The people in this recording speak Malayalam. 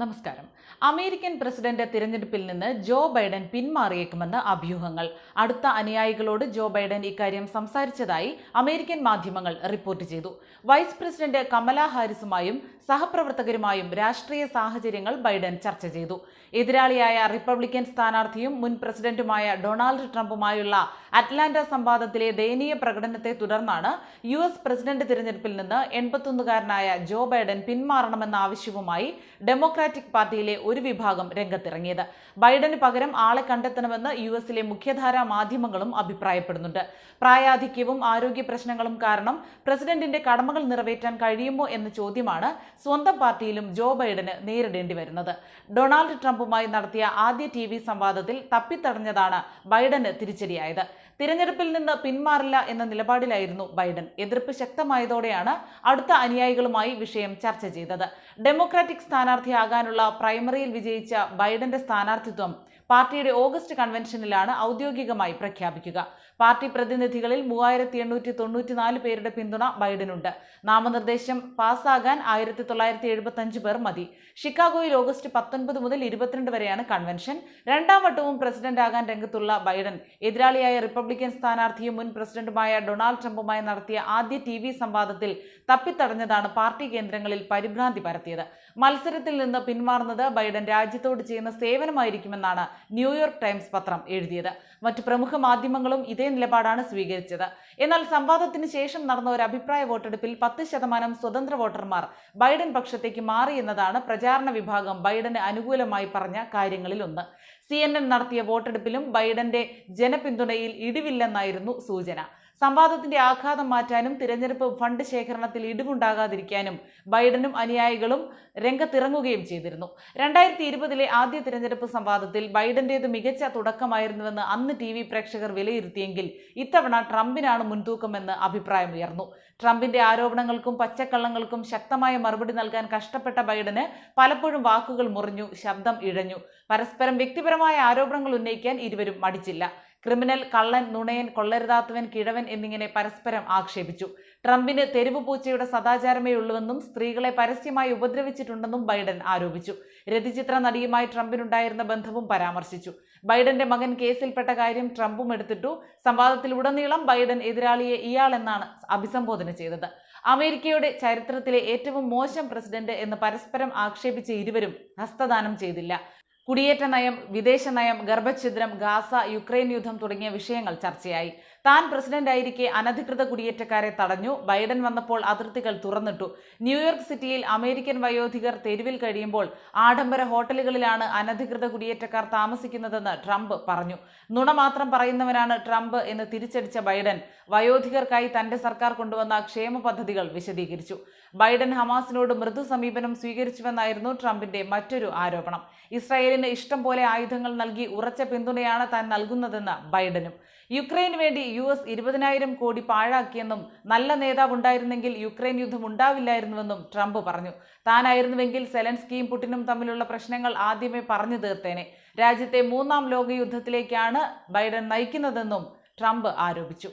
നമസ്കാരം. അമേരിക്കൻ പ്രസിഡന്റ് തിരഞ്ഞെടുപ്പിൽ നിന്ന് ജോ ബൈഡൻ പിന്മാറിയേക്കുമെന്ന് അഭ്യൂഹങ്ങൾ. അടുത്ത അനുയായികളോട് ജോ ബൈഡൻ ഇക്കാര്യം സംസാരിച്ചതായി അമേരിക്കൻ മാധ്യമങ്ങൾ റിപ്പോർട്ട് ചെയ്തു. വൈസ് പ്രസിഡന്റ് കമല ഹാരിസുമായും സഹപ്രവർത്തകരുമായും രാഷ്ട്രീയ സാഹചര്യങ്ങൾ ബൈഡൻ ചർച്ച ചെയ്തു. എതിരാളിയായ റിപ്പബ്ലിക്കൻ സ്ഥാനാർത്ഥിയും മുൻ പ്രസിഡന്റുമായ ഡൊണാൾഡ് ട്രംപുമായുള്ള അറ്റ്ലാന്റ സംവാദത്തിലെ ദയനീയ പ്രകടനത്തെ തുടർന്നാണ് യു എസ് പ്രസിഡന്റ് തിരഞ്ഞെടുപ്പിൽ നിന്ന് എൺപത്തൊന്നുകാരനായ ജോ ബൈഡൻ പിന്മാറണമെന്ന ആവശ്യവുമായി ഡെമോക്രാറ്റിക് പാർട്ടിയിലെ ഒരു വിഭാഗം രംഗത്തിറങ്ങിയത്. ബൈഡന് പകരം ആളെ കണ്ടെത്തണമെന്ന് യു എസിലെ മുഖ്യധാരാ മാധ്യമങ്ങളും അഭിപ്രായപ്പെടുന്നുണ്ട്. പ്രായാധിക്യവും ആരോഗ്യ പ്രശ്നങ്ങളും കാരണം പ്രസിഡന്റിന്റെ കടമകൾ നിറവേറ്റാൻ കഴിയുമോ എന്ന ചോദ്യമാണ് സ്വന്തം പാർട്ടിയിലും ജോ ബൈഡന് നേരിടേണ്ടി വരുന്നത്. ഡൊണാൾഡ് ട്രംപുമായി നടത്തിയ ആദ്യ ടി വി സംവാദത്തിൽ തപ്പിത്തടഞ്ഞതാണ് ബൈഡന് തിരിച്ചടിയായത്. തിരഞ്ഞെടുപ്പിൽ നിന്ന് പിന്മാറില്ല എന്ന നിലപാടിലായിരുന്നു ബൈഡൻ. എതിർപ്പ് ശക്തമായതോടെയാണ് അടുത്ത അനുയായികളുമായി വിഷയം ചർച്ച ചെയ്തത്. ഡെമോക്രാറ്റിക് സ്ഥാനാർത്ഥിയാകാനുള്ള പ്രൈമറിയിൽ വിജയിച്ച ബൈഡന്റെ സ്ഥാനാർത്ഥിത്വം പാർട്ടിയുടെ ഓഗസ്റ്റ് കൺവെൻഷനിലാണ് ഔദ്യോഗികമായി പ്രഖ്യാപിക്കുക. പാർട്ടി പ്രതിനിധികളിൽ മൂവായിരത്തി എണ്ണൂറ്റി തൊണ്ണൂറ്റിനാല് പേരുടെ പിന്തുണ ബൈഡനുണ്ട്. നാമനിർദ്ദേശം പാസ്സാകാൻ ആയിരത്തി തൊള്ളായിരത്തി എഴുപത്തി അഞ്ച് പേർ മതി. ഷിക്കാഗോയിൽ ഓഗസ്റ്റ് പത്തൊൻപത് മുതൽ ഇരുപത്തിരണ്ട് വരെയാണ് കൺവെൻഷൻ. രണ്ടാം വട്ടവും പ്രസിഡന്റ് ആകാൻ രംഗത്തുള്ള ബൈഡൻ എതിരാളിയായ റിപ്പബ്ലിക്കൻ സ്ഥാനാർത്ഥിയും മുൻ പ്രസിഡന്റുമായ ഡൊണാൾഡ് ട്രംപുമായി നടത്തിയ ആദ്യ ടി സംവാദത്തിൽ തപ്പിത്തടഞ്ഞതാണ് പാർട്ടി കേന്ദ്രങ്ങളിൽ പരിഭ്രാന്തി പരത്തിയത്. മത്സരത്തിൽ നിന്ന് പിന്മാറുന്നത് ബൈഡൻ രാജ്യത്തോട് ചെയ്യുന്ന സേവനമായിരിക്കുമെന്നാണ് ന്യൂയോർക്ക് ടൈംസ് പത്രം എഴുതിയത്. മറ്റു പ്രമുഖ മാധ്യമങ്ങളും ഇതേ നിലപാടാണ് സ്വീകരിച്ചത്. എന്നാൽ സംവാദത്തിന് ശേഷം നടന്ന ഒരു അഭിപ്രായ വോട്ടെടുപ്പിൽ പത്ത് ശതമാനം സ്വതന്ത്ര വോട്ടർമാർ ബൈഡൻ പക്ഷത്തേക്ക് മാറി എന്നതാണ് പ്രചാരണ വിഭാഗം ബൈഡന് അനുകൂലമായി പറഞ്ഞ കാര്യങ്ങളിലൊന്ന്. സി എൻ എൻ നടത്തിയ വോട്ടെടുപ്പിലും ബൈഡന്റെ ജനപിന്തുണയിൽ ഇടിവില്ലെന്നായിരുന്നു സൂചന. സംവാദത്തിന്റെ ആഘാതം മാറ്റാനും തിരഞ്ഞെടുപ്പ് ഫണ്ട് ശേഖരണത്തിൽ ഇടിവുണ്ടാകാതിരിക്കാനും ബൈഡനും അനുയായികളും രംഗത്തിറങ്ങുകയും ചെയ്തിരുന്നു. രണ്ടായിരത്തി ഇരുപതിലെ ആദ്യ തിരഞ്ഞെടുപ്പ് സംവാദത്തിൽ ബൈഡന്റേത് മികച്ച തുടക്കമായിരുന്നുവെന്ന് അന്ന് ടി പ്രേക്ഷകർ വിലയിരുത്തിയെങ്കിൽ ഇത്തവണ ട്രംപിനാണ് മുൻതൂക്കമെന്ന് അഭിപ്രായമുയർന്നു. ട്രംപിന്റെ ആരോപണങ്ങൾക്കും പച്ചക്കള്ളങ്ങൾക്കും ശക്തമായ മറുപടി നൽകാൻ കഷ്ടപ്പെട്ട ബൈഡന് പലപ്പോഴും വാക്കുകൾ മുറിഞ്ഞു ശബ്ദം ഇഴഞ്ഞു. പരസ്പരം വ്യക്തിപരമായ ആരോപണങ്ങൾ ഉന്നയിക്കാൻ ഇരുവരും മടിച്ചില്ല. ക്രിമിനൽ കള്ളൻ നുണയൻ കൊള്ളരുതാത്തവൻ കിഴവൻ എന്നിങ്ങനെ പരസ്പരം ആക്ഷേപിച്ചു. ട്രംപിന് തെരുവ് പൂച്ചയുടെ സദാചാരമേ ഉള്ളുവെന്നും സ്ത്രീകളെ പരസ്യമായി ഉപദ്രവിച്ചിട്ടുണ്ടെന്നും ബൈഡൻ ആരോപിച്ചു. രതിചിത്ര നടിയുമായി ട്രംപിനുണ്ടായിരുന്ന ബന്ധവും പരാമർശിച്ചു. ബൈഡന്റെ മകൻ കേസിൽപ്പെട്ട കാര്യം ട്രംപും എടുത്തിട്ടു. സംവാദത്തിലുടനീളം ബൈഡൻ എതിരാളിയെ ഇയാൾ എന്നാണ് അഭിസംബോധന ചെയ്തത്. അമേരിക്കയുടെ ചരിത്രത്തിലെ ഏറ്റവും മോശം പ്രസിഡന്റ് എന്ന് പരസ്പരം ആക്ഷേപിച്ച ഇരുവരും ഹസ്തദാനം ചെയ്തില്ല. കുടിയേറ്റ നയം വിദേശ നയം ഗർഭഛിദ്രം ഗാസ യുക്രൈൻ യുദ്ധം തുടങ്ങിയ വിഷയങ്ങൾ ചർച്ചയായി. താൻ പ്രസിഡന്റായിരിക്കെ അനധികൃത കുടിയേറ്റക്കാരെ തടഞ്ഞു. ബൈഡൻ വന്നപ്പോൾ അതിർത്തികൾ തുറന്നിട്ടു. ന്യൂയോർക്ക് സിറ്റിയിൽ അമേരിക്കൻ വയോധികർ തെരുവിൽ കഴിയുമ്പോൾ ആഡംബര ഹോട്ടലുകളിലാണ് അനധികൃത കുടിയേറ്റക്കാർ താമസിക്കുന്നതെന്ന് ട്രംപ് പറഞ്ഞു. നുണ മാത്രം പറയുന്നവനാണ് ട്രംപ് എന്ന് തിരിച്ചടിച്ച ബൈഡൻ. വയോധികർക്കായി തന്റെ സർക്കാർ കൊണ്ടുവന്ന ക്ഷേമ പദ്ധതികൾ വിശദീകരിച്ചു. ബൈഡൻ ഹമാസിനോട് മൃദു സമീപനം സ്വീകരിച്ചുവെന്നായിരുന്നു ട്രംപിന്റെ മറ്റൊരു ആരോപണം. ഇസ്രായേലിന് ഇഷ്ടം പോലെ ആയുധങ്ങൾ നൽകി ഉറച്ച പിന്തുണയാണ് താൻ നൽകുന്നതെന്ന് ബൈഡനും. യുക്രൈന് വേണ്ടി യു എസ് ഇരുപതിനായിരം കോടി പാഴാക്കിയെന്നും നല്ല നേതാവ് ഉണ്ടായിരുന്നെങ്കിൽ യുക്രൈൻ യുദ്ധം ഉണ്ടാവില്ലായിരുന്നുവെന്നും ട്രംപ് പറഞ്ഞു. താനായിരുന്നുവെങ്കിൽ സെലൻസ്കിയും പുടിനും തമ്മിലുള്ള പ്രശ്നങ്ങൾ ആദ്യമേ പറഞ്ഞു തീർത്തേനെ. രാജ്യത്തെ മൂന്നാം ലോകയുദ്ധത്തിലേക്കാണ് ബൈഡൻ നയിക്കുന്നതെന്നും ട്രംപ് ആരോപിച്ചു.